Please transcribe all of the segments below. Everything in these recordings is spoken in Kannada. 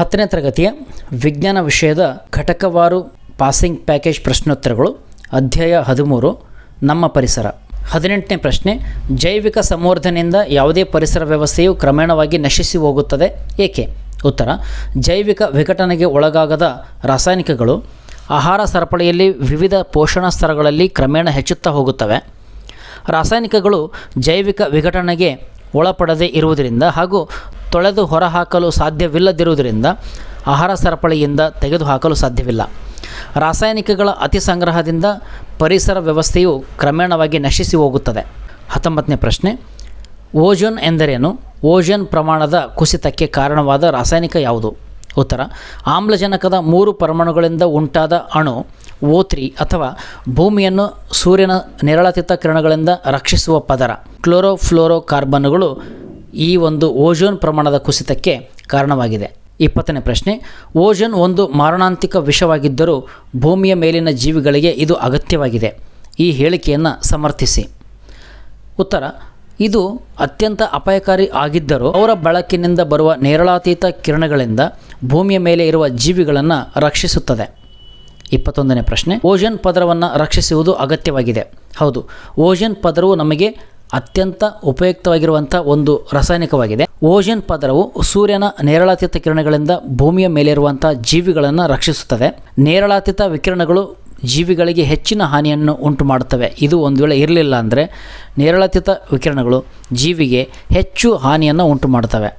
ಹತ್ತನೇ ತರಗತಿಯ ವಿಜ್ಞಾನ ವಿಷಯದ ಘಟಕವಾರು ಪಾಸಿಂಗ್ ಪ್ಯಾಕೇಜ್ ಪ್ರಶ್ನೋತ್ತರಗಳು, ಅಧ್ಯಾಯ ಹದಿಮೂರು, ನಮ್ಮ ಪರಿಸರ. ಹದಿನೆಂಟನೇ ಪ್ರಶ್ನೆ, ಜೈವಿಕ ಸಂವರ್ಧನೆಯಿಂದ ಯಾವುದೇ ಪರಿಸರ ವ್ಯವಸ್ಥೆಯು ಕ್ರಮೇಣವಾಗಿ ನಶಿಸಿ ಹೋಗುತ್ತದೆ, ಏಕೆ? ಉತ್ತರ, ಜೈವಿಕ ವಿಘಟನೆಗೆ ಒಳಗಾಗದ ರಾಸಾಯನಿಕಗಳು ಆಹಾರ ಸರಪಳಿಯಲ್ಲಿ ವಿವಿಧ ಪೋಷಣ ಸ್ತರಗಳಲ್ಲಿ ಕ್ರಮೇಣ ಹೆಚ್ಚುತ್ತಾ ಹೋಗುತ್ತವೆ. ರಾಸಾಯನಿಕಗಳು ಜೈವಿಕ ವಿಘಟನೆಗೆ ಒಳಪಡದೇ ಇರುವುದರಿಂದ ಹಾಗೂ ತೊಳೆದು ಹೊರಹಾಕಲು ಸಾಧ್ಯವಿಲ್ಲದಿರುವುದರಿಂದ ಆಹಾರ ಸರಪಳಿಯಿಂದ ತೆಗೆದುಹಾಕಲು ಸಾಧ್ಯವಿಲ್ಲ. ರಾಸಾಯನಿಕಗಳ ಅತಿ ಸಂಗ್ರಹದಿಂದ ಪರಿಸರ ವ್ಯವಸ್ಥೆಯು ಕ್ರಮೇಣವಾಗಿ ನಶಿಸಿ ಹೋಗುತ್ತದೆ. ಹತ್ತೊಂಬತ್ತನೇ ಪ್ರಶ್ನೆ, ಓಜೋನ್ ಎಂದರೇನು? ಓಜೋನ್ ಪ್ರಮಾಣದ ಕುಸಿತಕ್ಕೆ ಕಾರಣವಾದ ರಾಸಾಯನಿಕ ಯಾವುದು? ಉತ್ತರ, ಆಮ್ಲಜನಕದ ಮೂರು ಪರಮಾಣುಗಳಿಂದ ಉಂಟಾದ ಅಣು ಓತ್ರಿ ಅಥವಾ ಭೂಮಿಯನ್ನು ಸೂರ್ಯನ ನೇರಳಾತೀತ ಕಿರಣಗಳಿಂದ ರಕ್ಷಿಸುವ ಪದರ. ಕ್ಲೋರೋಫ್ಲೋರೋ ಕಾರ್ಬನ್ಗಳು ಈ ಒಂದು ಓಜೋನ್ ಪ್ರಮಾಣದ ಕುಸಿತಕ್ಕೆ ಕಾರಣವಾಗಿದೆ. ಇಪ್ಪತ್ತನೇ ಪ್ರಶ್ನೆ, ಓಜೋನ್ ಒಂದು ಮಾರಣಾಂತಿಕ ವಿಷವಾಗಿದ್ದರೂ ಭೂಮಿಯ ಮೇಲಿನ ಜೀವಿಗಳಿಗೆ ಇದು ಅಗತ್ಯವಾಗಿದೆ. ಈ ಹೇಳಿಕೆಯನ್ನು ಸಮರ್ಥಿಸಿ. ಉತ್ತರ, ಇದು ಅತ್ಯಂತ ಅಪಾಯಕಾರಿ ಆಗಿದ್ದರೂ ಅವರ ಬಳಕಿನಿಂದ ಬರುವ ನೇರಳಾತೀತ ಕಿರಣಗಳಿಂದ ಭೂಮಿಯ ಮೇಲೆ ಇರುವ ಜೀವಿಗಳನ್ನು ರಕ್ಷಿಸುತ್ತದೆ. ಇಪ್ಪತ್ತೊಂದನೇ ಪ್ರಶ್ನೆ, ಓಜನ್ ಪದರವನ್ನು ರಕ್ಷಿಸುವುದು ಅಗತ್ಯವಾಗಿದೆ. ಹೌದು, ಓಜನ್ ಪದರವು ನಮಗೆ ಅತ್ಯಂತ ಉಪಯುಕ್ತವಾಗಿರುವಂಥ ಒಂದು ರಾಸಾಯನಿಕವಾಗಿದೆ. ಓಜನ್ ಪದರವು ಸೂರ್ಯನ ನೇರಳಾತೀತ ಕಿರಣಗಳಿಂದ ಭೂಮಿಯ ಮೇಲಿರುವಂಥ ಜೀವಿಗಳನ್ನು ರಕ್ಷಿಸುತ್ತದೆ. ನೇರಳಾತೀತ ವಿಕಿರಣಗಳು ಜೀವಿಗಳಿಗೆ ಹೆಚ್ಚಿನ ಹಾನಿಯನ್ನು ಉಂಟು ಮಾಡುತ್ತವೆ. ಇದು ಒಂದು ವೇಳೆ ಇರಲಿಲ್ಲ ಅಂದರೆ ನೇರಳಾತೀತ ವಿಕಿರಣಗಳು ಜೀವಿಗೆ ಹೆಚ್ಚು ಹಾನಿಯನ್ನು ಉಂಟು ಮಾಡುತ್ತವೆ.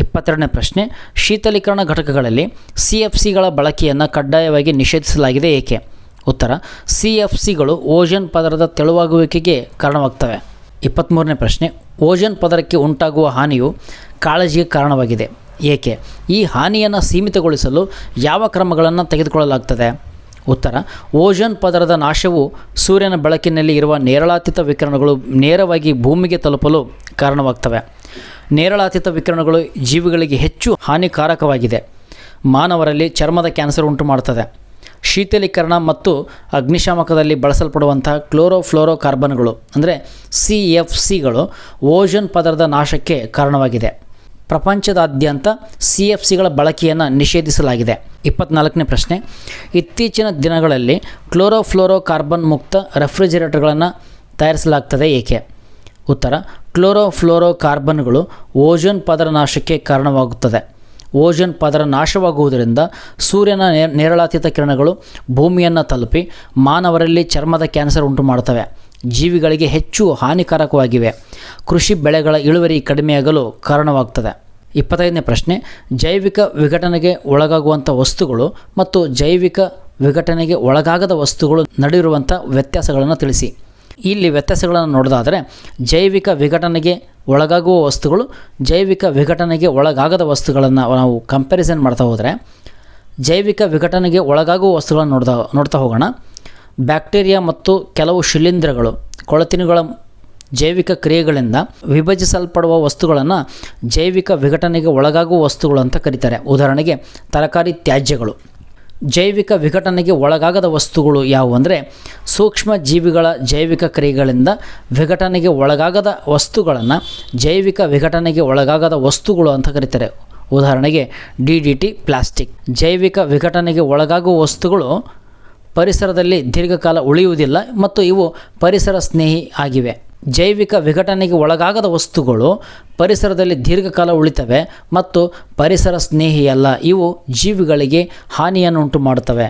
ಇಪ್ಪತ್ತೆರಡನೇ ಪ್ರಶ್ನೆ, ಶೀತಲೀಕರಣ ಘಟಕಗಳಲ್ಲಿ ಸಿ ಎಫ್ ಸಿಗಳ ಬಳಕೆಯನ್ನು ಕಡ್ಡಾಯವಾಗಿ ನಿಷೇಧಿಸಲಾಗಿದೆ ಏಕೆ? ಉತ್ತರ, ಸಿ ಎಫ್ ಸಿಗಳು ಓಜನ್ ಪದರದ ತೆಳುವಾಗುವಿಕೆಗೆ ಕಾರಣವಾಗ್ತವೆ. ಇಪ್ಪತ್ತ್ಮೂರನೇ ಪ್ರಶ್ನೆ, ಓಜನ್ ಪದರಕ್ಕೆ ಉಂಟಾಗುವ ಹಾನಿಯು ಕಾಳಜಿಗೆ ಕಾರಣವಾಗಿದೆ. ಏಕೆ? ಈ ಹಾನಿಯನ್ನು ಸೀಮಿತಗೊಳಿಸಲು ಯಾವ ಕ್ರಮಗಳನ್ನು ತೆಗೆದುಕೊಳ್ಳಲಾಗ್ತದೆ? ಉತ್ತರ, ಓಜೋನ್ ಪದರದ ನಾಶವು ಸೂರ್ಯನ ಬೆಳಕಿನಲ್ಲಿ ಇರುವ ನೇರಳಾತೀತ ವಿಕಿರಣಗಳು ನೇರವಾಗಿ ಭೂಮಿಗೆ ತಲುಪಲು ಕಾರಣವಾಗ್ತವೆ. ನೇರಳಾತೀತ ವಿಕಿರಣಗಳು ಜೀವಿಗಳಿಗೆ ಹೆಚ್ಚು ಹಾನಿಕಾರಕವಾಗಿದೆ. ಮಾನವರಲ್ಲಿ ಚರ್ಮದ ಕ್ಯಾನ್ಸರ್ ಉಂಟು ಮಾಡುತ್ತದೆ ಶೀತಲೀಕರಣ ಮತ್ತು ಅಗ್ನಿಶಾಮಕದಲ್ಲಿ ಬಳಸಲ್ಪಡುವಂತಹ ಕ್ಲೋರೋಫ್ಲೋರೋ ಕಾರ್ಬನ್ಗಳು ಅಂದರೆ ಸಿ ಎಫ್ ಸಿಗಳು, ಓಜೋನ್ ಪದರದ ನಾಶಕ್ಕೆ ಕಾರಣವಾಗಿದೆ. ಪ್ರಪಂಚದಾದ್ಯಂತ ಸಿ ಎಫ್ ಸಿಗಳ ಬಳಕೆಯನ್ನು ನಿಷೇಧಿಸಲಾಗಿದೆ. ಇಪ್ಪತ್ನಾಲ್ಕನೇ ಪ್ರಶ್ನೆ, ಇತ್ತೀಚಿನ ದಿನಗಳಲ್ಲಿ ಕ್ಲೋರೋಫ್ಲೋರೋ ಕಾರ್ಬನ್ ಮುಕ್ತ ರೆಫ್ರಿಜಿರೇಟರ್ಗಳನ್ನು ತಯಾರಿಸಲಾಗ್ತದೆ ಏಕೆ? ಉತ್ತರ ಕ್ಲೋರೋಫ್ಲೋರೋ ಕಾರ್ಬನ್ಗಳು ಓಜೋನ್ ಪದರ ನಾಶಕ್ಕೆ ಕಾರಣವಾಗುತ್ತದೆ. ಓಜೋನ್ ಪದರ ನಾಶವಾಗುವುದರಿಂದ ಸೂರ್ಯನ ನೇರಳಾತೀತ ಕಿರಣಗಳು ಭೂಮಿಯನ್ನು ತಲುಪಿ ಮಾನವರಲ್ಲಿ ಚರ್ಮದ ಕ್ಯಾನ್ಸರ್ ಉಂಟು ಮಾಡುತ್ತವೆ ಜೀವಿಗಳಿಗೆ ಹೆಚ್ಚು ಹಾನಿಕಾರಕವಾಗಿವೆ. ಕೃಷಿ ಬೆಳೆಗಳ ಇಳುವರಿ ಕಡಿಮೆಯಾಗಲು ಕಾರಣವಾಗ್ತದೆ. ಇಪ್ಪತ್ತೈದನೇ ಪ್ರಶ್ನೆ, ಜೈವಿಕ ವಿಘಟನೆಗೆ ಒಳಗಾಗುವಂಥ ವಸ್ತುಗಳು ಮತ್ತು ಜೈವಿಕ ವಿಘಟನೆಗೆ ಒಳಗಾಗದ ವಸ್ತುಗಳು ನಡೆಯಿರುವಂಥ ವ್ಯತ್ಯಾಸಗಳನ್ನು ತಿಳಿಸಿ. ಇಲ್ಲಿ ವ್ಯತ್ಯಾಸಗಳನ್ನು ನೋಡೋದಾದರೆ, ಜೈವಿಕ ವಿಘಟನೆಗೆ ಒಳಗಾಗುವ ವಸ್ತುಗಳು ಜೈವಿಕ ವಿಘಟನೆಗೆ ಒಳಗಾಗದ ವಸ್ತುಗಳನ್ನು ನಾವು ಕಂಪ್ಯಾರಿಸನ್ ಮಾಡ್ತಾ ಹೋದರೆ, ಜೈವಿಕ ವಿಘಟನೆಗೆ ಒಳಗಾಗುವ ವಸ್ತುಗಳನ್ನು ನೋಡ್ತಾ ನೋಡ್ತಾ ಹೋಗೋಣ. ಬ್ಯಾಕ್ಟೀರಿಯಾ ಮತ್ತು ಕೆಲವು ಶಿಲೀಂಧ್ರಗಳು, ಕೊಳತಿನುಗಳ ಜೈವಿಕ ಕ್ರಿಯೆಗಳಿಂದ ವಿಭಜಿಸಲ್ಪಡುವ ವಸ್ತುಗಳನ್ನು ಜೈವಿಕ ವಿಘಟನೆಗೆ ಒಳಗಾಗುವ ವಸ್ತುಗಳು ಅಂತ ಕರೀತಾರೆ. ಉದಾಹರಣೆಗೆ ತರಕಾರಿ ತ್ಯಾಜ್ಯಗಳು. ಜೈವಿಕ ವಿಘಟನೆಗೆ ಒಳಗಾಗದ ವಸ್ತುಗಳು ಯಾವುವು ಅಂದರೆ ಸೂಕ್ಷ್ಮ ಜೀವಿಗಳ ಜೈವಿಕ ಕ್ರಿಯೆಗಳಿಂದ ವಿಘಟನೆಗೆ ಒಳಗಾಗದ ವಸ್ತುಗಳನ್ನು ಜೈವಿಕ ವಿಘಟನೆಗೆ ಒಳಗಾಗದ ವಸ್ತುಗಳು ಅಂತ ಕರೀತಾರೆ. ಉದಾಹರಣೆಗೆ ಡಿ ಡಿ ಟಿ ಪ್ಲಾಸ್ಟಿಕ್. ಜೈವಿಕ ವಿಘಟನೆಗೆ ಒಳಗಾಗುವ ವಸ್ತುಗಳು ಪರಿಸರದಲ್ಲಿ ದೀರ್ಘಕಾಲ ಉಳಿಯುವುದಿಲ್ಲ ಮತ್ತು ಇವು ಪರಿಸರ ಸ್ನೇಹಿ ಆಗಿವೆ. ಜೈವಿಕ ವಿಘಟನೆಗೆ ಒಳಗಾಗದ ವಸ್ತುಗಳು ಪರಿಸರದಲ್ಲಿ ದೀರ್ಘಕಾಲ ಉಳಿತವೆ ಮತ್ತು ಪರಿಸರ ಸ್ನೇಹಿಯಲ್ಲ ಇವು ಜೀವಿಗಳಿಗೆ ಹಾನಿಯನ್ನುಂಟು ಮಾಡುತ್ತವೆ